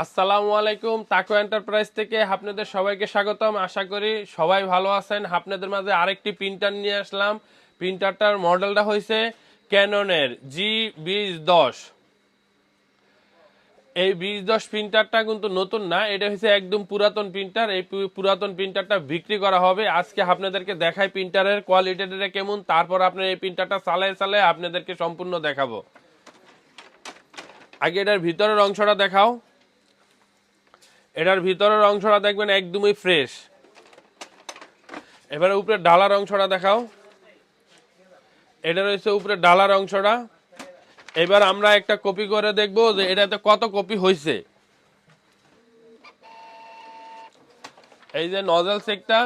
আসসালামু আলাইকুম, তাকো এন্টারপ্রাইজ থেকে আপনাদের সবাইকে স্বাগতম। আশা করি সবাই ভালো আছেন। আপনাদের মাঝে আরেকটি প্রিন্টার নিয়ে আসলাম। প্রিন্টারটার মডেলটা হয়েছে ক্যাননের জি বিশ দশ। এই বিশ দশ প্রিন্টারটা কিন্তু নতুন না, এটা হচ্ছে একদম পুরাতন প্রিন্টার। এই পুরাতন প্রিন্টারটা বিক্রি করা হবে। আজকে আপনাদেরকে দেখাই প্রিন্টারের কোয়ালিটিটা কেমন, তারপর আপনার এই প্রিন্টারটা চালায় চালায় আপনাদেরকে সম্পূর্ণ দেখাবো। আগে এটার ভিতরের অংশটা দেখাও। এটার ভিতরের অংশটা দেখবেন একদমই ফ্রেশ এবারে উপরে ডালার অংশটা দেখাও। এটা রয়েছে উপরে ডালার অংশটা। এবার আমরা একটা কপি করে দেখব যে এটাতে কত কপি হয়েছে এই যে নজল সেকটা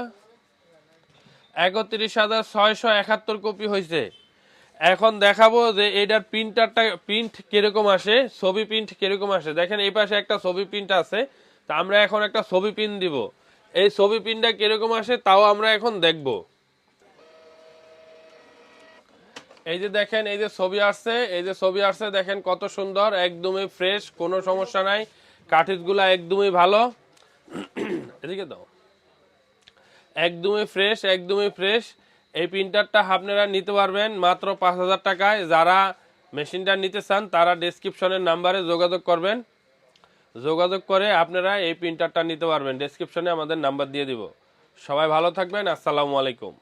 একত্রিশ হাজার ছয়শো একাত্তর কপি হয়েছে এখন দেখাবো যে এটার প্রিন্টারটা প্রিন্ট কীরকম আসে, ছবি প্রিন্ট কীরকম আসে। দেখেন এই পাশে একটা ছবি প্রিন্ট আছে। তা আমরা এখন একটা ছবি প্রিন্ট দিব। এই ছবি প্রিন্টটা কীরকম আসে তাও আমরা এখন দেখব। এই যে দেখেন, এই যে ছবি আসছে, এই যে ছবি আসছে, দেখেন কত সুন্দর, একদমই ফ্রেশ কোনো সমস্যা নাই। কাঠিজগুলা একদমই ভালো। এদিকে দাও। একদমই ফ্রেশ একদমই ফ্রেশ এই প্রিন্টারটা আপনারা নিতে পারবেন মাত্র পাঁচ হাজার টাকায়। যারা মেশিনটা নিতে চান, তারা ডেসক্রিপশনের নাম্বারে যোগাযোগ করবেন। যোগাযোগ করে আপনারা এই প্রিন্টারটা নিতে পারবেন। ডেসক্রিপশনে আমাদের নাম্বার দিয়ে দিব। সবাই ভালো থাকবেন। আসসালামু আলাইকুম।